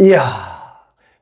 이야.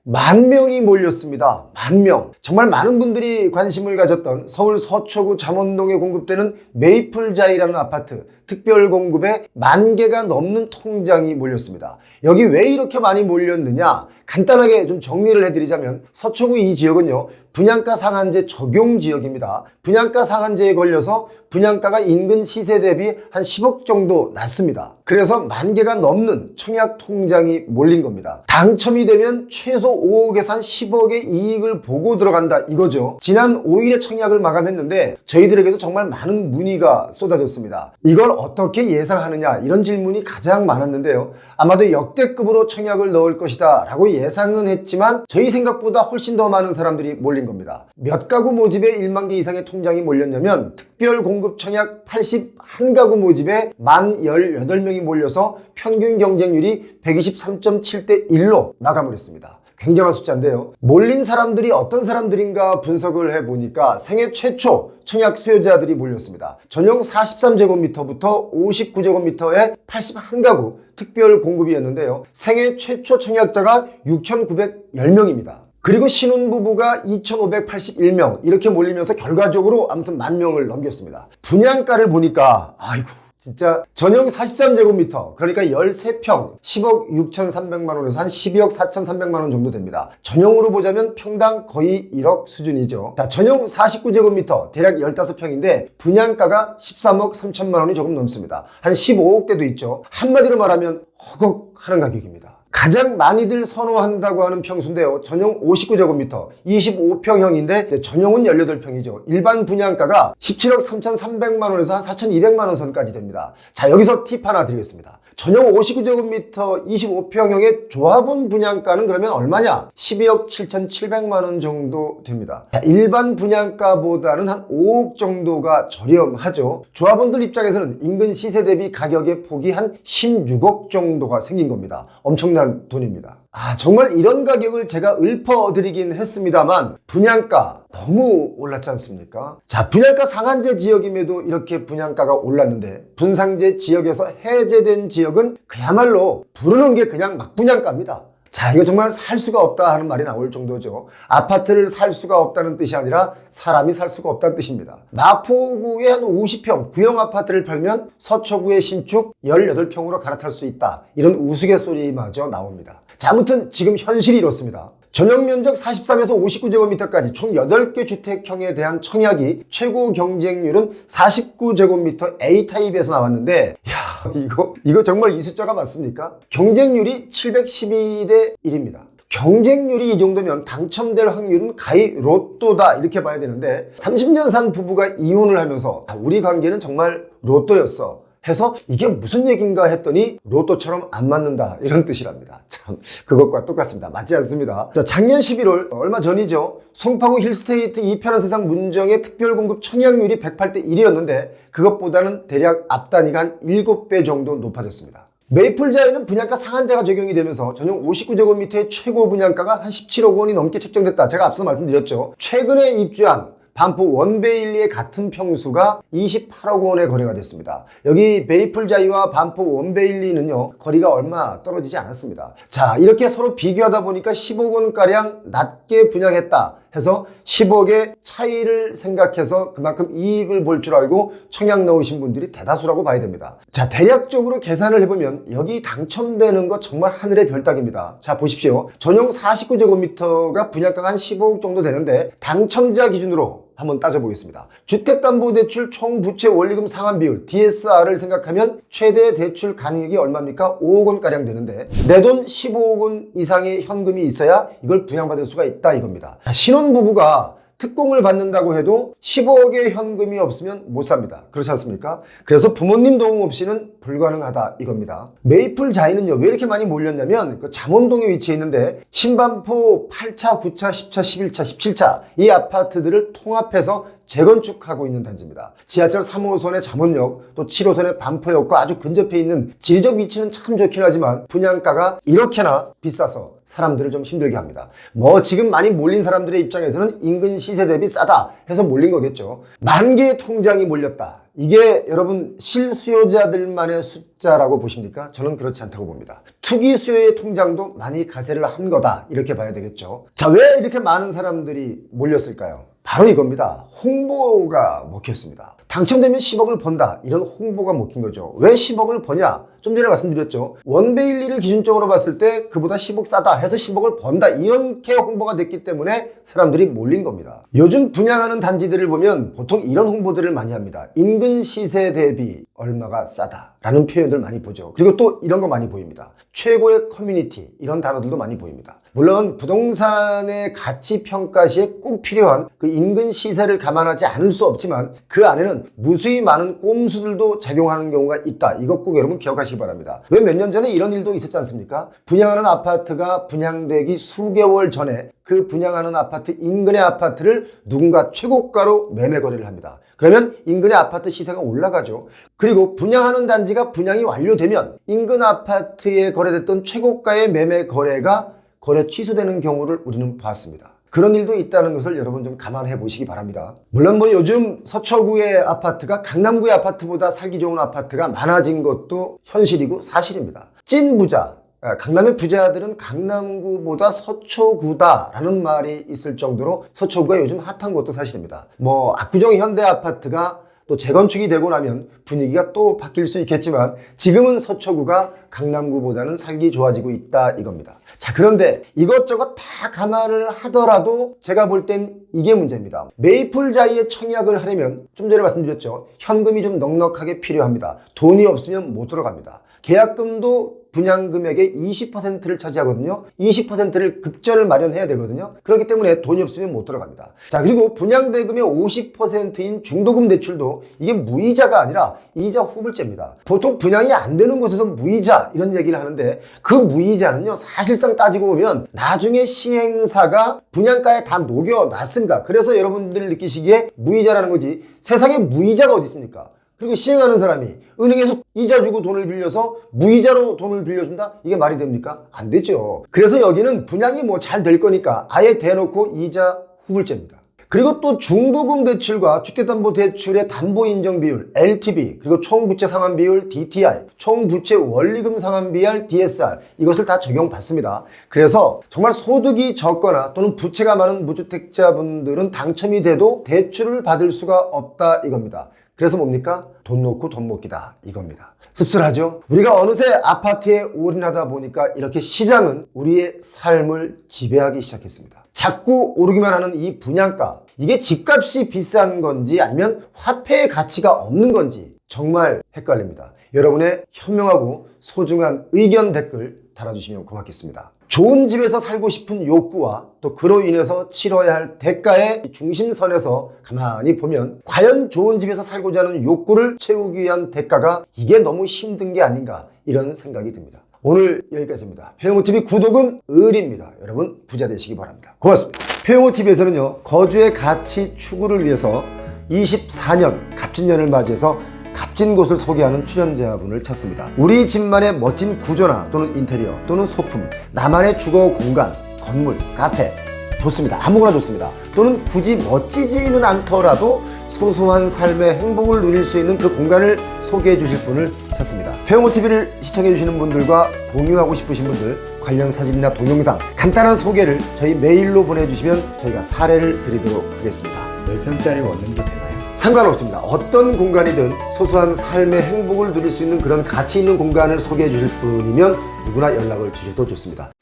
만 명이 몰렸습니다. 만 명. 정말 많은 분들이 관심을 가졌던 서울 서초구 잠원동에 공급되는 메이플자이라는 아파트 특별 공급에 만 개가 넘는 통장이 몰렸습니다. 여기 왜 이렇게 많이 몰렸느냐? 간단하게 좀 정리를 해드리자면 서초구 이 지역은요 분양가 상한제 적용 지역입니다. 분양가 상한제에 걸려서 분양가가 인근 시세 대비 한 10억 정도 낮습니다. 그래서 만 개가 넘는 청약 통장이 몰린 겁니다. 당첨이 되면 최소 5억에서 한 10억의 이익을 보고 들어간다 이거죠. 지난 5일에 청약을 마감했는데 저희들에게도 정말 많은 문의가 쏟아졌습니다. 이걸 어떻게 예상하느냐 이런 질문이 가장 많았는데요. 아마도 역대급으로 청약을 넣을 것이다 라고 예상은 했지만 저희 생각보다 훨씬 더 많은 사람들이 몰린 겁니다. 몇 가구 모집에 1만 개 이상의 통장이 몰렸냐면 특별 공급 청약 81가구 모집에 만 18명이 몰려서 평균 경쟁률이 123.7대 1로 마감을 했습니다. 굉장한 숫자인데요. 몰린 사람들이 어떤 사람들인가 분석을 해보니까 생애 최초 청약 수요자들이 몰렸습니다. 전용 43제곱미터부터 59제곱미터의 81가구 특별 공급이었는데요. 생애 최초 청약자가 6,910명입니다. 그리고 신혼부부가 2,581명 이렇게 몰리면서 결과적으로 아무튼 만 명을 넘겼습니다. 분양가를 보니까 아이고 진짜 전용 43제곱미터 그러니까 13평 10억 6,300만 원에서 한 12억 4,300만 원 정도 됩니다. 전용으로 보자면 평당 거의 1억 수준이죠. 자, 전용 49제곱미터 대략 15평인데 분양가가 13억 3천만 원이 조금 넘습니다. 한 15억대도 있죠. 한마디로 말하면 허걱하는 가격입니다. 가장 많이들 선호한다고 하는 평수인데요. 전용 59제곱미터, 25평형인데 전용은 18평이죠. 일반 분양가가 17억 3,300만 원에서 한 4,200만 원 선까지 됩니다. 자, 여기서 팁 하나 드리겠습니다. 전용 59제곱미터 25평형의 조합원 분양가는 그러면 얼마냐? 12억 7,700만 원 정도 됩니다. 자, 일반 분양가보다는 한 5억 정도가 저렴하죠. 조합원들 입장에서는 인근 시세 대비 가격의 폭이 한 16억 정도가 생긴 겁니다. 엄청난 돈입니다. 아, 정말 이런 가격을 제가 읊어드리긴 했습니다만 분양가 너무 올랐지 않습니까? 자, 분양가 상한제 지역임에도 이렇게 분양가가 올랐는데 분상제 지역에서 해제된 지역은 그야말로 부르는 게 그냥 막 분양가입니다. 자, 이거 정말 살 수가 없다 하는 말이 나올 정도죠. 아파트를 살 수가 없다는 뜻이 아니라 사람이 살 수가 없다는 뜻입니다. 마포구에 한 50평 구형 아파트를 팔면 서초구의 신축 18평으로 갈아탈 수 있다. 이런 우스갯소리마저 나옵니다. 자, 아무튼 지금 현실이 이렇습니다. 전용 면적 43에서 59제곱미터까지 총 8개 주택형에 대한 청약이 최고 경쟁률은 49제곱미터 A타입에서 나왔는데 야 이거 이거 정말 이 숫자가 맞습니까? 경쟁률이 712대 1입니다. 경쟁률이 이 정도면 당첨될 확률은 가히 로또다 이렇게 봐야 되는데 30년 산 부부가 이혼을 하면서 아, 우리 관계는 정말 로또였어 해서 이게 무슨 얘기인가 했더니 로또처럼 안 맞는다 이런 뜻이랍니다. 참 그것과 똑같습니다. 맞지 않습니다. 자, 작년 11월 얼마 전이죠. 송파구 힐스테이트 이편한 세상 문정의 특별 공급 청약률이 108대 1이었는데 그것보다는 대략 앞 단위가 한 7배 정도 높아졌습니다. 메이플자에는 분양가 상한제가 적용이 되면서 전용 59제곱미터의 최고 분양가가 한 17억 원이 넘게 책정됐다. 제가 앞서 말씀드렸죠. 최근에 입주한 반포 원베일리의 같은 평수가 28억 원에 거래가 됐습니다. 여기 베이플자이와 반포 원베일리는요, 거리가 얼마 떨어지지 않았습니다. 자, 이렇게 서로 비교하다 보니까 10억 원가량 낮게 분양했다 해서 10억의 차이를 생각해서 그만큼 이익을 볼 줄 알고 청약 넣으신 분들이 대다수라고 봐야 됩니다. 자, 대략적으로 계산을 해보면 여기 당첨되는 거 정말 하늘의 별따기입니다. 자, 보십시오. 전용 49제곱미터가 분양가가 한 15억 정도 되는데 당첨자 기준으로 한번 따져보겠습니다. 주택담보대출 총 부채 원리금 상환 비율 DSR을 생각하면 최대 대출 가능액이 얼마입니까? 5억 원가량 되는데 내 돈 15억 원 이상의 현금이 있어야 이걸 부양받을 수가 있다 이겁니다. 신혼부부가 특공을 받는다고 해도 15억의 현금이 없으면 못 삽니다. 그렇지 않습니까? 그래서 부모님 도움 없이는 불가능하다 이겁니다. 메이플 자이는요 왜 이렇게 많이 몰렸냐면 그 잠원동에 위치해 있는데 신반포 8차, 9차, 10차, 11차, 17차 이 아파트들을 통합해서 재건축하고 있는 단지입니다. 지하철 3호선의 잠원역 또 7호선의 반포역과 아주 근접해 있는 지리적 위치는 참 좋긴 하지만 분양가가 이렇게나 비싸서 사람들을 좀 힘들게 합니다. 뭐 지금 많이 몰린 사람들의 입장에서는 인근 시세 대비 싸다 해서 몰린 거겠죠. 만 개의 통장이 몰렸다. 이게 여러분 실수요자들만의 적자라고 보십니까? 저는 그렇지 않다고 봅니다. 투기 수요의 통장도 많이 가세를 한 거다. 이렇게 봐야 되겠죠. 자, 왜 이렇게 많은 사람들이 몰렸을까요? 바로 이겁니다. 홍보가 먹혔습니다. 당첨되면 10억을 번다. 이런 홍보가 먹힌 거죠. 왜 10억을 버냐? 좀 전에 말씀드렸죠. 원베일리를 기준적으로 봤을 때 그보다 10억 싸다 해서 10억을 번다. 이렇게 홍보가 됐기 때문에 사람들이 몰린 겁니다. 요즘 분양하는 단지들을 보면 보통 이런 홍보들을 많이 합니다. 인근 시세 대비 얼마가 싸다. 라는 표현들 많이 보죠. 그리고 또 이런 거 많이 보입니다. 최고의 커뮤니티. 이런 단어들도 많이 보입니다. 물론 부동산의 가치 평가 시에 꼭 필요한 그 인근 시세를 감안하지 않을 수 없지만 그 안에는 무수히 많은 꼼수들도 작용하는 경우가 있다. 이것 꼭 여러분 기억하시기 바랍니다. 왜 몇 년 전에 이런 일도 있었지 않습니까? 분양하는 아파트가 분양되기 수개월 전에 그 분양하는 아파트 인근의 아파트를 누군가 최고가로 매매 거래를 합니다. 그러면 인근의 아파트 시세가 올라가죠. 그리고 분양하는 단지가 분양이 완료되면 인근 아파트에 거래됐던 최고가의 매매 거래가 거래 취소되는 경우를 우리는 봤습니다. 그런 일도 있다는 것을 여러분 좀 감안해 보시기 바랍니다. 물론 뭐 요즘 서초구의 아파트가 강남구의 아파트보다 살기 좋은 아파트가 많아진 것도 현실이고 사실입니다. 찐 부자, 아, 강남의 부자들은 강남구보다 서초구다라는 말이 있을 정도로 서초구가 요즘 핫한 것도 사실입니다. 뭐 압구정 현대 아파트가 또 재건축이 되고 나면 분위기가 또 바뀔 수 있겠지만 지금은 서초구가 강남구보다는 살기 좋아지고 있다 이겁니다. 자 그런데 이것저것 다 감안을 하더라도 제가 볼 땐 이게 문제입니다. 메이플자이의 청약을 하려면 좀 전에 말씀드렸죠. 현금이 좀 넉넉하게 필요합니다. 돈이 없으면 못 들어갑니다. 계약금도 분양 금액의 20%를 차지하거든요. 20%를 급전을 마련해야 되거든요. 그렇기 때문에 돈이 없으면 못 들어갑니다. 자, 그리고 분양 대금의 50%인 중도금 대출도 이게 무이자가 아니라 이자 후불제입니다. 보통 분양이 안 되는 곳에서 무이자 이런 얘기를 하는데 그 무이자는요. 사실상 따지고 보면 나중에 시행사가 분양가에 다 녹여 놨습니다. 그래서 여러분들 느끼시기에 무이자라는 거지 세상에 무이자가 어디 있습니까? 그리고 시행하는 사람이 은행에서 이자 주고 돈을 빌려서 무이자로 돈을 빌려준다? 이게 말이 됩니까? 안 되죠. 그래서 여기는 분양이 뭐 잘 될 거니까 아예 대놓고 이자 후불제입니다. 그리고 또 중도금 대출과 주택담보대출의 담보 인정 비율 LTV 그리고 총부채 상환 비율 DTI 총부채 원리금 상환 비율 DSR 이것을 다 적용받습니다. 그래서 정말 소득이 적거나 또는 부채가 많은 무주택자분들은 당첨이 돼도 대출을 받을 수가 없다 이겁니다. 그래서 뭡니까? 돈 놓고 돈 먹기다 이겁니다. 씁쓸하죠? 우리가 어느새 아파트에 올인하다 보니까 이렇게 시장은 우리의 삶을 지배하기 시작했습니다. 자꾸 오르기만 하는 이 분양가 이게 집값이 비싼 건지 아니면 화폐의 가치가 없는 건지 정말 헷갈립니다. 여러분의 현명하고 소중한 의견 댓글 달아주시면 고맙겠습니다. 좋은 집에서 살고 싶은 욕구와 또 그로 인해서 치러야 할 대가의 중심선에서 가만히 보면 과연 좋은 집에서 살고자 하는 욕구를 채우기 위한 대가가 이게 너무 힘든 게 아닌가 이런 생각이 듭니다. 오늘 여기까지입니다. 표영호TV 구독은 을입니다. 여러분 부자 되시기 바랍니다. 고맙습니다. 표영호TV에서는요 거주의 가치 추구를 위해서 24년 갑진년을 맞이해서 값진 곳을 소개하는 출연자분을 찾습니다. 우리 집만의 멋진 구조나 또는 인테리어 또는 소품, 나만의 주거 공간, 건물, 카페 좋습니다. 아무거나 좋습니다. 또는 굳이 멋지지는 않더라도 소소한 삶의 행복을 누릴 수 있는 그 공간을 소개해 주실 분을 찾습니다. 페용호 TV를 시청해 주시는 분들과 공유하고 싶으신 분들 관련 사진이나 동영상 간단한 소개를 저희 메일로 보내주시면 저희가 사례를 드리도록 하겠습니다. 10평짜리 원룸도 되나요? 상관없습니다. 어떤 공간이든 소소한 삶의 행복을 누릴 수 있는 그런 가치 있는 공간을 소개해 주실 분이면 누구나 연락을 주셔도 좋습니다.